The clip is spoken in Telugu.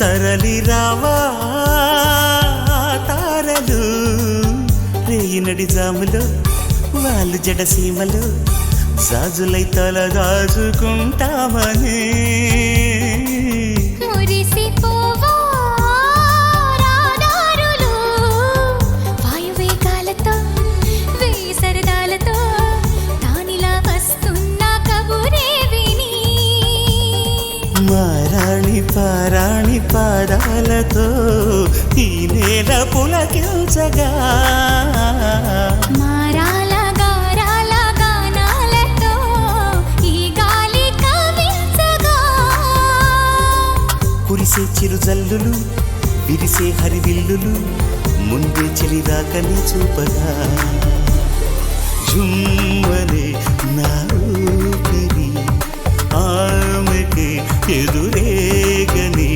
తరలి రావా తారలు. రేయినడి జాములు వాళ్ళు జడసీమలో జాజులై తల దాచుకుంటామనే మారాణి పారాణి పాదాలతో ఈ నేల పులకించగా. కురిసే చిరుజల్లులు విరిసే హరివిల్లులు ముందే చెలిదాకని చూపగా. జుమ్మనే నా ఎదురేగని